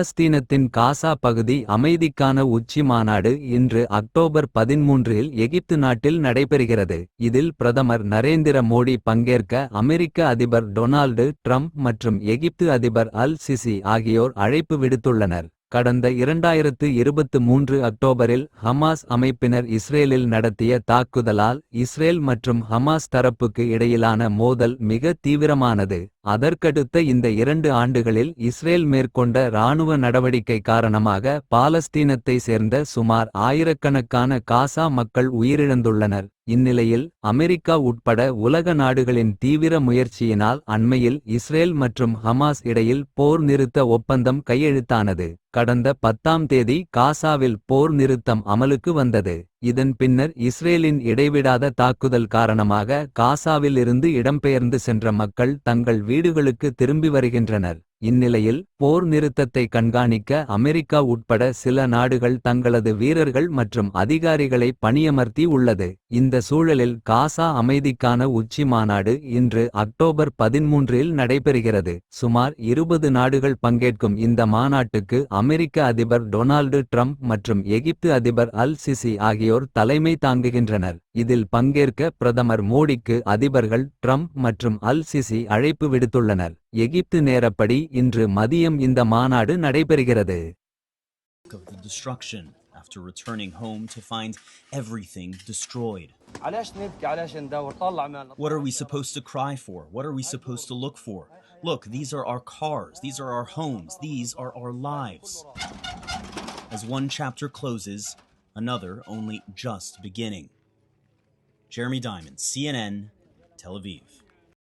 பாலஸ்தீனத்தின் காசா பகுதி அமைதிக்கான உச்சி மாநாடு இன்று அக்டோபர் பதிமூன்றில் எகிப்து நாட்டில் நடைபெறுகிறது. இதில் பிரதமர் நரேந்திர மோடி பங்கேற்க அமெரிக்க அதிபர் டொனால்டு ட்ரம்ப் மற்றும் எகிப்து அதிபர் அல் சிசி ஆகியோர் அழைப்பு விடுத்துள்ளனர். கடந்த இரண்டாயிரத்து இருபத்து மூன்று அக்டோபரில் ஹமாஸ் அமைப்பினர் இஸ்ரேலில் நடத்திய தாக்குதலால் இஸ்ரேல் மற்றும் ஹமாஸ் தரப்புக்கு இடையிலான மோதல் மிக தீவிரமானது. அதற்கடுத்த இந்த இரண்டு ஆண்டுகளில் இஸ்ரேல் மேற்கொண்ட இராணுவ நடவடிக்கை காரணமாக பாலஸ்தீனத்தை சேர்ந்த சுமார் ஆயிரக்கணக்கான காசா மக்கள் உயிரிழந்துள்ளனர். இந்நிலையில் அமெரிக்கா உட்பட உலக நாடுகளின் தீவிர முயற்சியினால் அண்மையில் இஸ்ரேல் மற்றும் ஹமாஸ் இடையில் போர் நிறுத்த ஒப்பந்தம் கையெழுத்தானது. கடந்த பத்தாம் தேதி காசாவில் போர் நிறுத்தம் அமலுக்கு வந்தது. இதன் பின்னர் இஸ்ரேலின் இடைவிடாத தாக்குதல் காரணமாக காசாவில் இருந்து இடம்பெயர்ந்து சென்ற மக்கள் தங்கள் வீடுகளுக்கு திரும்பி வருகின்றனர். இந்நிலையில் போர் நிறுத்தத்தை கண்காணிக்க அமெரிக்கா உட்பட சில நாடுகள் தங்களது வீரர்கள் மற்றும் அதிகாரிகளை பணியமர்த்தி உள்ளது. இந்த சூழலில் காசா அமைதிக்கான உச்சி மாநாடு இன்று அக்டோபர் பதிமூன்றில் நடைபெறுகிறது. சுமார் இருபது நாடுகள் பங்கேற்கும் இந்த மாநாட்டுக்கு அமெரிக்க அதிபர் டொனால்டு ட்ரம்ப் மற்றும் எகிப்து அதிபர் அல் சிசி ஆகியோர் தலைமை தாங்குகின்றனர். இதில் பங்கேற்க பிரதமர் மோடிக்கு அதிபர்கள் ட்ரம்ப் மற்றும் அல் சிசி அழைப்பு விடுத்துள்ளனர் எகிப்து நேரப்படி இன்று மதியம் இந்த மாநாடு நடைபெறுகிறது After returning home to find everything destroyed. What are we supposed to cry for? What are we supposed to look for? Look, these are our cars, these are our homes, these are our lives. As one chapter closes, another only just beginning. Jeremy Diamond, CNN, Tel Aviv.